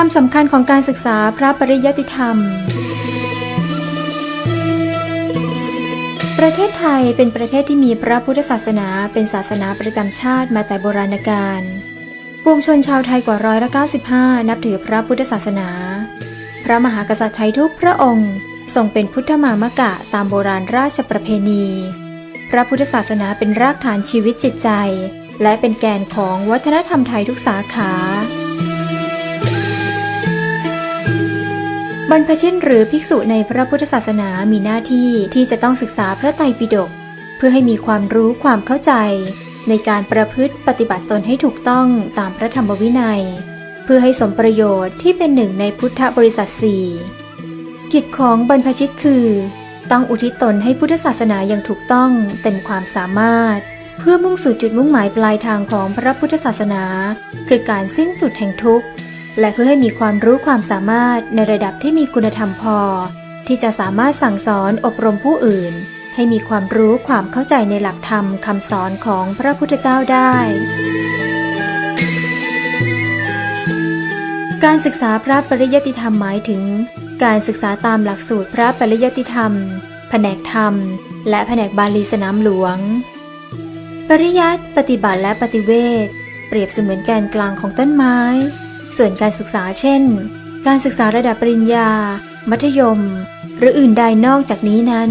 ความสำคัญของการศึกษาพระปริยัติธรรม ประเทศไทยเป็นประเทศที่มีพระพุทธศาสนาเป็นศาสนาประจำชาติมาแต่โบราณกาล ปวงชนชาวไทยกว่าร้อยละ95 นับถือพระพุทธศาสนา พระมหากษัตริย์ไทยทุกพระองค์ทรงเป็นพุทธมามกะตามโบราณราชประเพณี พระพุทธศาสนาเป็นรากฐานชีวิตจิตใจ และเป็นแกนของวัฒนธรรมไทยทุกสาขา บรรพชิตหรือภิกษุในพระพุทธศาสนามีหน้าที่ที่จะต้องศึกษาพระไตรปิฎกเพื่อให้มีความรู้ความเข้าใจ ในการประพฤติปฏิบัติตนให้ถูกต้องตามพระธรรมวินัย เพื่อให้สมประโยชน์ที่เป็นหนึ่งในพุทธบริษัทสี่กิจของบรรพชิตคือ ต้องอุทิศตนให้พุทธศาสนาอย่างถูกต้องเต็มความสามารถ เพื่อมุ่งสู่จุดมุ่งหมายปลายทางของพระพุทธศาสนา คือการสิ้นสุดแห่งทุกข์ และเพื่อให้มีความรู้ความสามารถในระดับที่มีคุณธรรมพอ ที่จะสามารถสั่งสอนอบรมผู้อื่น ให้มีความรู้ความเข้าใจในหลักธรรมคำสอนของพระพุทธเจ้าได้ การศึกษาพระปริยติธรรมหมายถึง การศึกษาตามหลักสูตรพระปริยติธรรม แผนกธรรม และแผนกบาลีสนามหลวง ปริยัติปฏิบัติและปฏิเวทเปรียบเสมือนแกนกลางของต้นไม้ ส่วนการศึกษาเช่น การศึกษาระดับปริญญา มัธยม หรืออื่นใดนอกจากนี้นั้น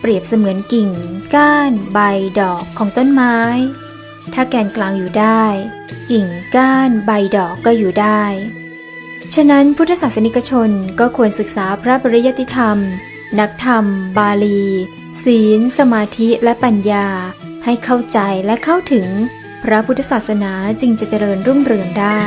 เปรียบเสมือนกิ่ง ก้าน ใบ ดอกของต้นไม้ ถ้าแกนกลางอยู่ได้ กิ่งก้าน ใบดอกก็อยู่ได้ ฉะนั้นพุทธศาสนิกชนก็ควรศึกษาพระปริยติธรรม นักธรรม บาลี ศีล สมาธิและปัญญา ให้เข้าใจและเข้าถึงพระพุทธศาสนาจึงจะเจริญรุ่งเรืองได้